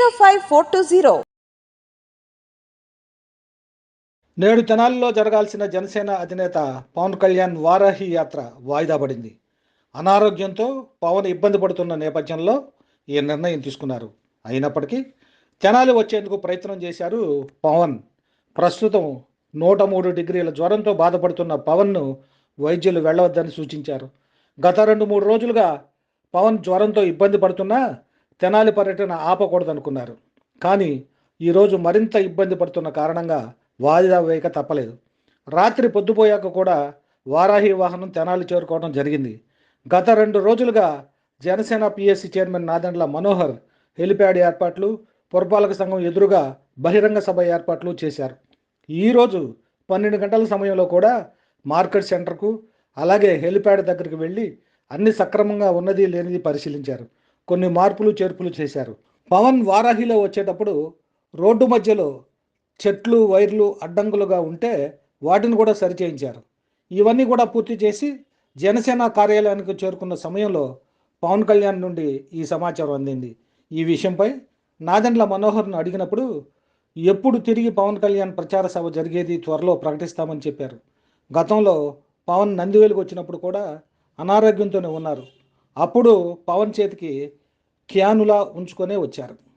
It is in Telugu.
zero five four two zero. నేడు తెనాలిలో జరగాల్సిన జనసేన అధినేత పవన్ కళ్యాణ్ వారాహి యాత్ర వాయిదా పడింది. అనారోగ్యంతో పవన్ ఇబ్బంది పడుతున్న నేపథ్యంలో ఈ నిర్ణయం తీసుకున్నారు. అయినప్పటికీ తెనాలి వచ్చేందుకు ప్రయత్నం చేశారు పవన్. ప్రస్తుతం నూట మూడు డిగ్రీల జ్వరంతో బాధపడుతున్న పవన్ను వైద్యులు వెళ్ళవద్దని సూచించారు. గత రెండు మూడు రోజులుగా పవన్ జ్వరంతో ఇబ్బంది పడుతున్నా తెనాలి పర్యటన ఆపకూడదనుకున్నారు. కానీ ఈరోజు మరింత ఇబ్బంది పడుతున్న కారణంగా వాయిదా వేయక తప్పలేదు. రాత్రి పొద్దుపోయాక కూడా వారాహి వాహనం తెనాలి చేరుకోవడం జరిగింది. గత రెండు రోజులుగా Janasena PSC chairman Nadendla Manohar helipad ఏర్పాట్లు పురపాలక సంఘం ఎదురుగా బహిరంగ సభ ఏర్పాట్లు చేశారు. ఈరోజు పన్నెండు గంటల సమయంలో కూడా మార్కెట్ సెంటర్కు అలాగే హెలిప్యాడ్ దగ్గరికి వెళ్ళి అన్ని సక్రమంగా ఉన్నది లేనిది పరిశీలించారు. కొన్ని మార్పులు చేర్పులు చేశారు. పవన్ వారాహిలో వచ్చేటప్పుడు రోడ్డు మధ్యలో చెట్లు వైర్లు అడ్డంకులుగా ఉంటే వాటిని కూడా సరిచేయించారు. ఇవన్నీ కూడా పూర్తి చేసి జనసేన కార్యాలయానికి చేరుకున్న సమయంలో పవన్ కళ్యాణ్ నుండి ఈ సమాచారం అందింది. ఈ విషయంపై నాదెండ్ల మనోహర్ను అడిగినప్పుడు ఎప్పుడు తిరిగి పవన్ కళ్యాణ్ ప్రచార సభ జరిగేది త్వరలో ప్రకటిస్తామని చెప్పారు. గతంలో పవన్ నందివేలుకు వచ్చినప్పుడు కూడా అనారోగ్యంతోనే ఉన్నారు. అప్పుడు పవన్ చేతికి క్యానులా ఉంచుకొనే వచ్చారు.